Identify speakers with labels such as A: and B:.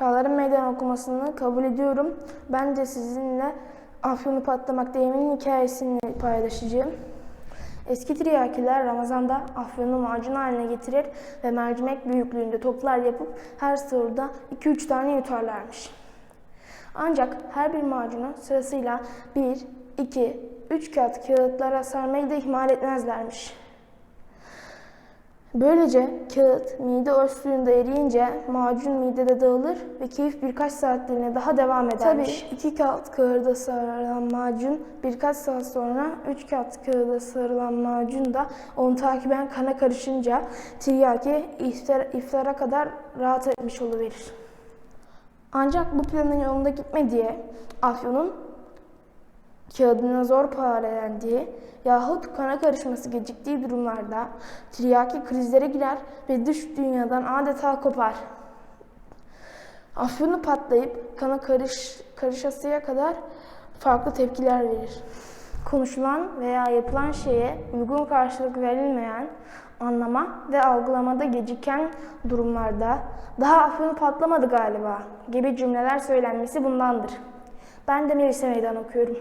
A: Çağlar'ın meydan okumasını kabul ediyorum. Ben de sizinle afyonu patlamak deyiminin hikayesini paylaşacağım. Eski Tiryakiler Ramazan'da afyonu macun haline getirir ve mercimek büyüklüğünde toplar yapıp her sahurda 2-3 tane yutarlarmış. Ancak her bir macunu sırasıyla 1, 2, 3 kat kağıtlara sarmayı da ihmal etmezlermiş. Böylece kağıt mide örslüğünde eriyince macun midede dağılır ve keyif birkaç saatliğine daha devam edermiş. Tabii iki kat kağıda sarılan macun birkaç saat sonra üç kat kağıda sarılan macun da onu takiben kana karışınca tiryaki iftar, iftara kadar rahat etmiş oluverir. Ancak bu planın yolunda gitmediği, Afyon'un kağıdına zor pahalendiği yahut kana karışması geciktiği durumlarda tiryaki krizlere girer ve dış dünyadan adeta kopar. Afyonu patlayıp kana karış, karışasıya kadar farklı tepkiler verir. Konuşulan veya yapılan şeye uygun karşılık verilmeyen, anlama ve algılamada geciken durumlarda daha afyonu patlamadı galiba gibi cümleler söylenmesi bundandır. Ben de Melis'e meydan okuyorum.